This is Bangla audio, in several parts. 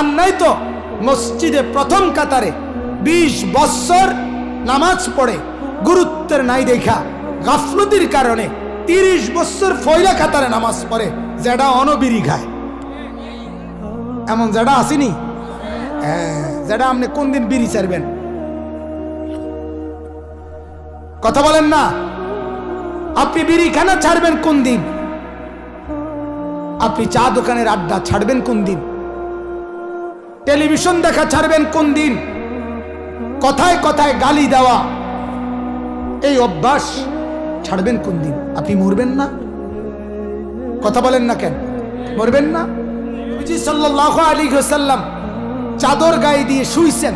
পান নাই তো? মসজিদে প্রথম কাতারে বিশ বৎসর নামাজ পড়ে, গুরুত্বের নাই দেখা। গাফলতির কারণে তিরিশ বৎসর ফয়লা কাতারে নামাজ পড়ে যেটা অনবিরি খায় এমন যেটা আসেনি? হ্যাঁ যেটা আপনি কোন দিন বিড়ি ছাড়বেন? কথা বলেন না। আপনি বিড়ি খানা ছাড়বেন কোন দিন? আপনি চা দোকানের আড্ডা ছাড়বেন কোন দিন? টেলিভিশন দেখা ছাড়বেন কোন দিন? কথায় কথায় গালি দেওয়া। এই অভ্যাস ছাড়বেন কোন দিন? আপনি মরবেন না। কথা বলেন না কেন? মরবেন না। ওয়াসাল্লাম চাদর গায়ে দিয়ে শুইছেন।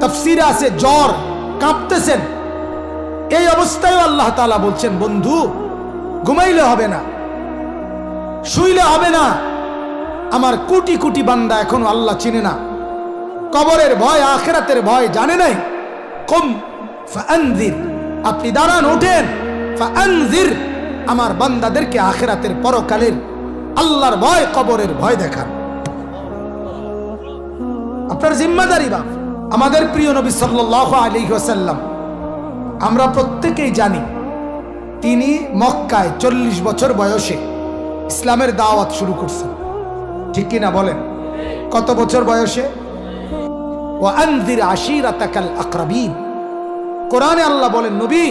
তাফসিরে আছে, জ্বর কাঁপতেছেন। এই অবস্থায় আল্লাহ তাআলা বলছেন, বন্ধু, ঘুমাইলে হবে না। শুইলে হবে না। আমার কোটি কোটি বান্দা এখনও আল্লাহ চিনে না। কবরের ভয়, আখেরাতের ভয় জানে নাই। কম আপনি দাঁড়ান ওঠেন আমার বান্দাদেরকে আখেরাতের পরকালের আল্লাহর ভয়, কবরের ভয় দেখান। আপনার জিম্মাদারি বাপ, আমাদের প্রিয় নবী সাল্লাল্লাহু আলাইহি ওয়াসাল্লাম, আমরা প্রত্যেকেই জানি, তিনি মক্কায় চল্লিশ বছর বয়সে ইসলামের দাওয়াত শুরু করছেন। ঠিক কিনা বলেন? কত বছর বয়সে? ও আনজির আশিরাতাকাল আকরাবিন। কোরআনে আল্লাহ বলেন, নবী,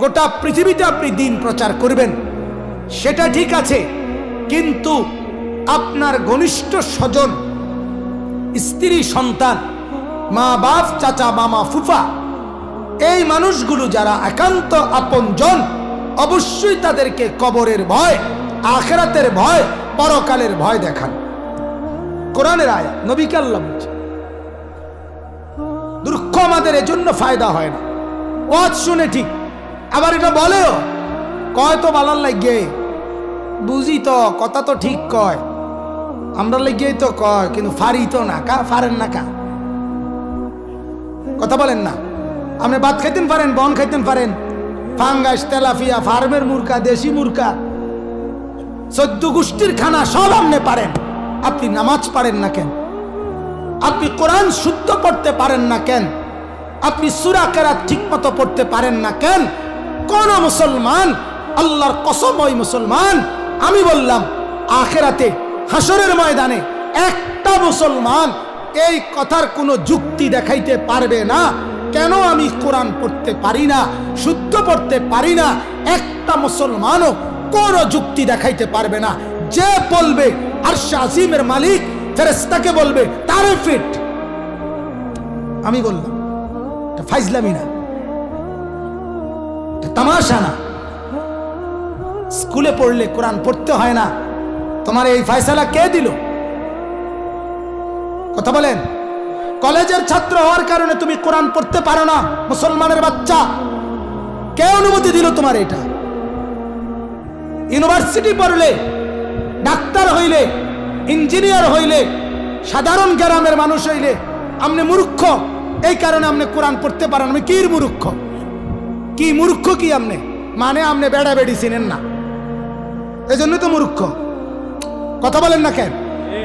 গোটা পৃথিবীতে আপনি দিন প্রচার করবেন। সেটা ঠিক আছে, কিন্তু আপনার ঘনিষ্ঠ স্বজন, স্ত্রী, সন্তান, মা বাপ, চাচা, মামা, ফুফা, এই মানুষগুলো যারা একান্ত আপনজন, অবশ্যই তাদেরকে কবরের ভয়, আখেরাতের ভয় পরকালের ভয় দেখান। কোরআনের আয় নবীকে আল্লাহ বলছে দুঃখ আমাদের এজন্য ফায়দা হয় না। ওয়াজ শুনে ঠিক। আবার এটা বলেও, কয় তো বালার লাগে বুঝি তো, কথা তো ঠিক কয়। আমরা লেগেই তো কয়, কিন্তু ফারি তো না, কা, ফারেন না কা? কথা বলেন না। আপনি ভাত খাইতেন পারেন বন খাইতেন পারেন ফাঙ্গাস, তেলাফিয়া, ফার্মের মুরকা, দেশি মুরকা চোদ্দ গোষ্ঠীর খানা সব আপনি পারেন। আপনি নামাজ পারেন না কেন? আপনি কোরআন শুদ্ধ পড়তে পারেন না কেন? আপনি সুরা কেরাত ঠিক মতো পড়তে পারেন না কেন? কোন মুসলমান, আল্লাহর কসম ওই মুসলমান, আমি বললাম, আখেরাতে হাসরের ময়দানে একটা মুসলমান এই কথার কোনো যুক্তি দেখাইতে পারবে না। কেন আমি কোরআন পড়তে পারি না, শুদ্ধ পড়তে পারি না? একটা মুসলমানও কোনো যুক্তি দেখাইতে পারবে না। যে বলবে আর শাসিমের মালিক ফেরেস্তাকে বলবে তারে ফিট। আমি বললাম ফাইজলামি না। তামাশা না। স্কুলে পড়লে কোরআন পড়তে হয় না। তোমার এই ফয়সালা কে দিল? কথা বলেন। কলেজের ছাত্র হওয়ার কারণে তুমি কোরআন পড়তে পারো না, মুসলমানের বাচ্চা। কে অনুমতি দিল তোমার এটা? ইউনিভার্সিটি পড়লে, ডাক্তার হইলে, ইঞ্জিনিয়ার হইলে, সাধারণ গ্রামের মানুষ হইলে আপনি মূর্খ, এই কারণে আপনি কোরআন পড়তে পারেন আমি কি মূর্খ? কি মূর্খ কি আপনি মানে আপনি বেড়া বেড়ি চিনেন না। এই জন্যই তো মূর্খ। কথা বলেন না কেন?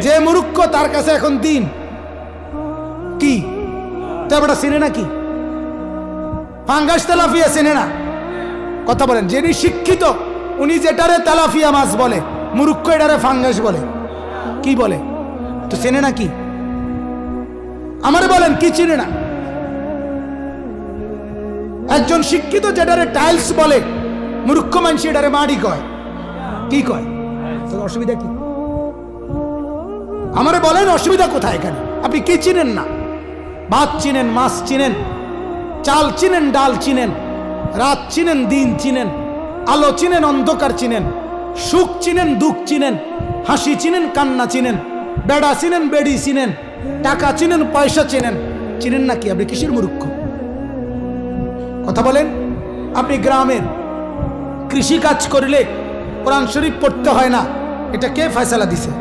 যে মূর্খ তার কাছে এখন দিন। কি? তো এবার চিনে না কি? ফাঙ্গাস তেলাফিয়া চিনে না। কথা বলেন, যিনি শিক্ষিত উনি যেটারে তেলাফিয়া মাছ বলে মুরুক্ষ এটারে ফাঙ্গাস বলে, কি বলে? তো চেনে না কি? আমারে বলেন, কি চিনে না? একজন শিক্ষিত যেটারে টাইলস বলে মূর্খ মানুষ এটারে মাড়ি কয়। কি কয়? তোর অসুবিধা কি? আমারে বলেন, অসুবিধা কোথায় এখানে? আপনি কি চিনেন না? ভাত চিনেন, মাছ চিনেন, চাল চিনেন, ডাল চিনেন, রাত চিনেন, দিন চিনেন। আলো চিনেন, অন্ধকার চিনেন, সুখ চিনেন, দুঃখ চিনেন, হাসি চিনেন, কান্না চিনেন, বেড়া চিনেন, বেড়ি চিনেন, টাকা চিনেন, পয়সা চিনেন চিনেন নাকি আপনি কিসের মূর্খ? কথা বলেন, আপনি গ্রামের কৃষি কাজ করলে কোরআন শরীফ পড়তে হয় না, এটা কে ফয়সালা দিছে?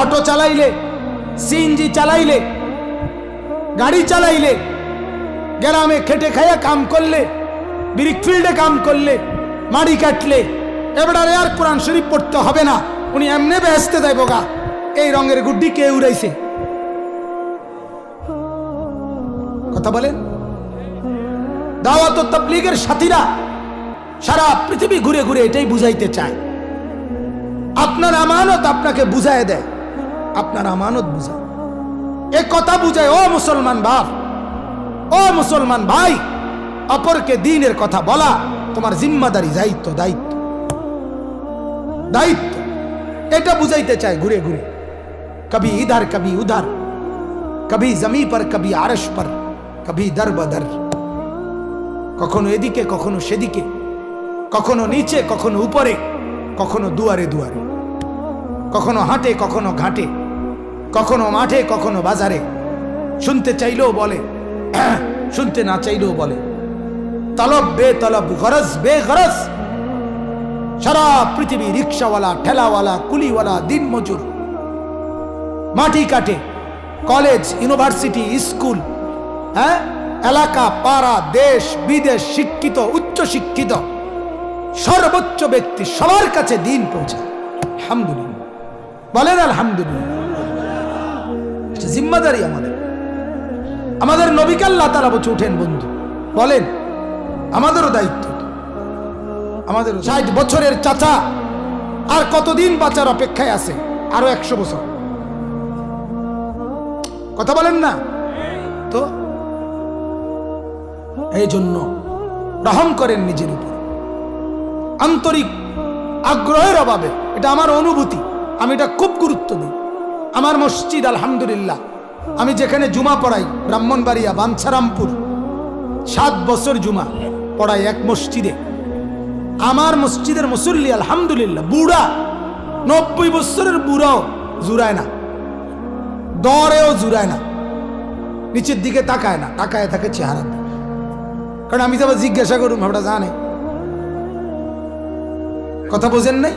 অটো চালাইলে, সিএনজি চালাইলে, গাড়ি চালাইলে, গ্রামে খেটে খাইয়া কাম করলে ব্রিক ফিল্ডে কাম করলে, মাড়ি কাটলে, এবার আর কোরআন শরীফ পড়তে হবে না। উনি এমনি বেহেস্তে দেয় বোগা। এই রঙের গুড্ডি কে উড়াইছে? কথা বলেন। দাওয়াত তাবলীগের সাথীরা সারা পৃথিবী ঘুরে ঘুরে এটাই বুঝাইতে চায়। আপনার আমানত আপনাকে বুঝায় দেয়। আপনার আমানত বুঝায়। এ কথা বুঝায়, ও মুসলমান বাপ, ও মুসলমান ভাই। অপরকে দিনের কথা বলা তোমার জিম্মাদারি, দায়িত্ব দায়িত্ব। দায়িত্ব। এটা বুঝাইতে চায় ঘুরে ঘুরে। কবি ইধার, কবি উধার। কবি জমি পর, কবি আরশ পর, কবি দর বদর কখনো এদিকে, কখনো সেদিকে। কখনো নিচে, কখনো উপরে। কখনো দুয়ারে দুয়ারে। কখনো হাঁটে, কখনো ঘাটে। কখনো মাঠে, কখনো বাজারে। শুনতে চাইলেও বলে, শুনতে না চাইলেও বলে। তলব বে তলব, গরজ বে গরজ। সারা পৃথিবী রিক্সাওয়ালা, ঠেলাওয়ালা, কুলিওয়ালা দিন মজুর মাটি কাটে। কলেজ, ইউনিভার্সিটি, স্কুল হ্যাঁ? এলাকা, পাড়া, দেশ, বিদেশ, শিক্ষিত, উচ্চ শিক্ষিত। সর্বোচ্চ ব্যক্তি সবার কাছে দিন পৌঁছায়। আলহামদুলিল্লাহ। বলেন আলহামদুলিল্লাহ। জিম্মাদারি আমাদের। আমাদের নবীকে আল্লাহ তালা বলছে, উঠেন বন্ধু। বলেন আমাদেরও দায়িত্ব। আমাদের ষাট বছরের চাচা আর কতদিন বাঁচার অপেক্ষায় আছে? আরও একশো বছর। কথা বলেন না? তো? এই জন্য রহম করেন নিজের উপর। আন্তরিক আগ্রহের অভাবে, এটা আমার অনুভূতি, আমি এটা খুব গুরুত্ব দিই। আমার মসজিদ, আলহামদুলিল্লাহ। আমি যেখানে জুমা পড়াই, ব্রাহ্মণবাড়িয়া, বাঞ্ছারামপুর, সাত বছর জুমা। পড়াই এক মসজিদে। আমার মসজিদের মুসল্লি, আলহামদুলিল্লাহ, বুড়া, নব্বই বছরের বুড়াও জুড়ায় না, দরেও জুড়ায় না, নিচের দিকে তাকায় না, তাকায় থাকে চেহারা কারণ আমি তো জিজ্ঞাসা করুন ওটা জানে। কথা বোঝেন নাই?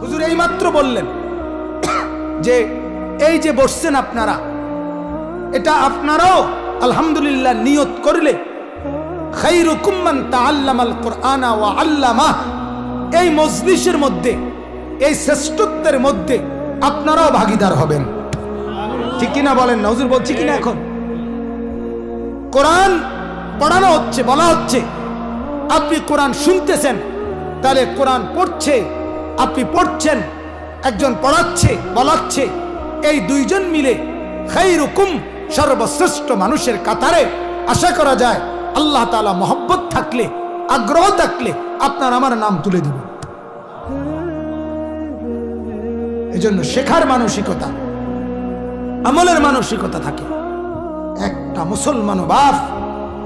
হুজুর এই মাত্র বললেন যে, এই যে বসছেন আপনারা, এটা আপনারাও, আলহামদুলিল্লাহ, নিয়ত করলে খাইরুকুম মান তাআল্লামাল কুরআনা ওয়া আল্লামা। এই মজলিসের মধ্যে, এই শ্রেষ্ঠত্বের মধ্যে আপনারাও ভাগিদার হবেন। ঠিক কিনা বলেন না? বলছি কিনা এখন? কোরআন পড়ানো হচ্ছে, বলা হচ্ছে, আপনি কোরআন শুনতেছেন, তাহলে কোরআন পড়ছে, আপনি পড়ছেন, একজন পড়াচ্ছে, বলাচ্ছে, এই দুইজন মিলে খাইরুকুম সর্বশ্রেষ্ঠ মানুষের কাতারে আশা করা যায় আল্লাহ তাআলা মহব্বত থাকলে, আগ্রহ থাকলে আপনার আমার নাম তুলে দিবে। এজন্য শেখার মানসিকতা, আমলের মানসিকতা থাকে। একটা মুসলমান বাপ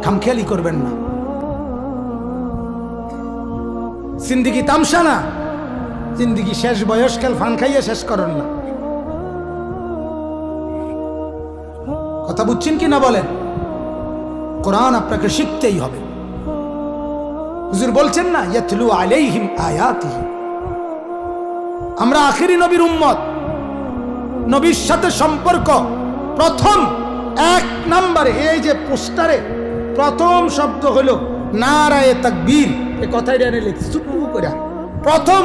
খামখেয়ালি করবেন না। জিন্দিগি তামসা না, জিন্দিগি শেষ বয়সকাল ফান খাইয়ে শেষ করেন না। কথা বুঝছেন কি না বলেন? কোরআন আপনাকে শিখতেই হবে। হুজুর বলছেন না, ইয়াতলু আলাইহিম আয়াতিহি। আমরা আখিরি নবীর উম্মত। নবীর সাথে সম্পর্ক প্রথম এক নাম্বারে, এই যে পোস্টারে প্রথম শব্দ হলো নারায়ে তাকবীর। এই কথাই এনে লিখছি, চুপু করে। প্রথম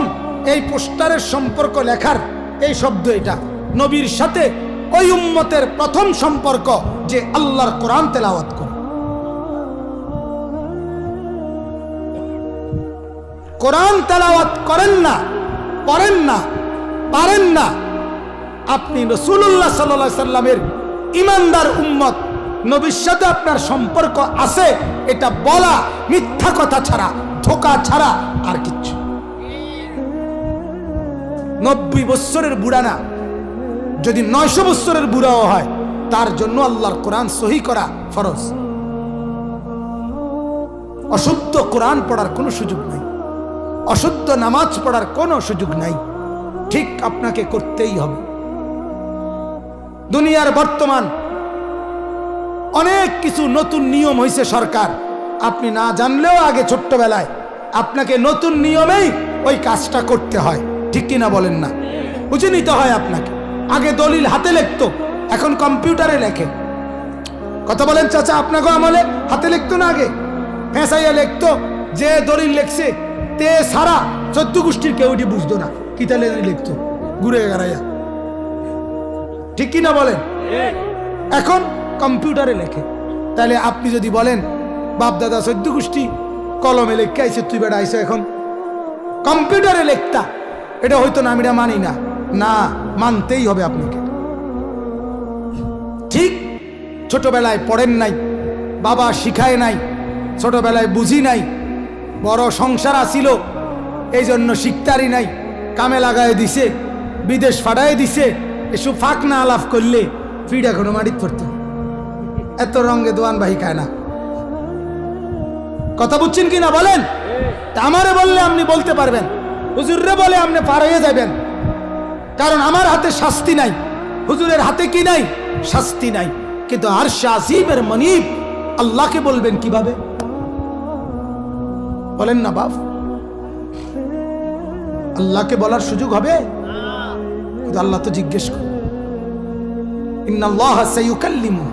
এই পোস্টারের সম্পর্ক লেখার এই শব্দ এটা। নবীর সাথে ওই উম্মতের প্রথম সম্পর্ক যে আল্লাহর কোরআন তেলাওয়াত করে কোরআন তেলাওয়াত করেন না, পড়েন না, পারেন না। আপনি রসুল্লাহ সাল্লা সাল্লামের ইমানদার উম্মত, নবীর সাথে আপনার সম্পর্ক আছে, এটা বলা মিথ্যা কথা ছাড়া, ধোকা ছাড়া আর কিচ্ছু। নব্বই বৎসরের বুড়া না, যদি নয়শো বৎসরের বুড়াও হয়, তার জন্য আল্লাহর কোরআন সহি করা ফরজ। অশুদ্ধ কোরআন পড়ার কোনো সুযোগ নাই। অশুদ্ধ নামাজ পড়ার কোনো সুযোগ নাই। ঠিক আপনাকে করতেই হবে। দুনিয়ার বর্তমান অনেক কিছু নতুন নিয়ম হয়েছে সরকার। আপনি না জানলেও আগে ছোট্টবেলায় আপনাকে নতুন নিয়মেই ওই কাজটা করতে হয়। ঠিক কিনা বলেন না? বুঝে নিতে হয় আপনাকে। আগে দলিল হাতে লিখতো, এখন কম্পিউটারে লেখে। কথা বলেন চাচা, আপনাকে আমলে হাতে লিখতো না আগে? ফেঁসাইয়া লিখতো, যে দলিল লেখছে তে সারা চোদ্দ গোষ্ঠীর কেউ এটি বুঝতো না। কি তাহলে লিখতো? ঘুরে গেড়াইয়া ঠিক কি না বলেন? এখন কম্পিউটারে লেখে। তাহলে আপনি যদি বলেন, বাপ দাদা সদ্য গোষ্ঠী, কলমে লেখকে আইসে তুই বেড়া আইসে এখন। কম্পিউটারে লেখতা। এটা হয়তো না, আমি এটা মানি না। না, মানতেই হবে আপনাকে। ঠিক ছোটবেলায় পড়েন নাই, বাবা শিখায় নাই, ছোটবেলায় বুঝি নাই বড় সংসার আসিল এই জন্য শিখতারি নাই। কামে লাগায় দিছে, বিদেশ ফাটাই দিছে। এসব ফাঁক না আলাপ করলে ফিড এখনও মাটিত পড়তো। এত রঙে দোয়ান বাহি খায় না। কথা বুঝছেন কি না বলেন? তা আমারে বললে আপনি বলতে পারবেন। হুজুররে বলে আপনি পার হয়ে যাবেন। কারণ আমার হাতে শাস্তি নাই। হুজুরের হাতে কি নাই? শাস্তি নাই। কিন্তু আর শাসিমের মনিব আল্লাহকে বলবেন কীভাবে? বলেন না বাপ। আল্লাহকে বলার সুযোগ হবে? আল্লাহ তো জিজ্ঞেস করুন। ইন্নাল্লাহ সাইয়ুকাল্লিমু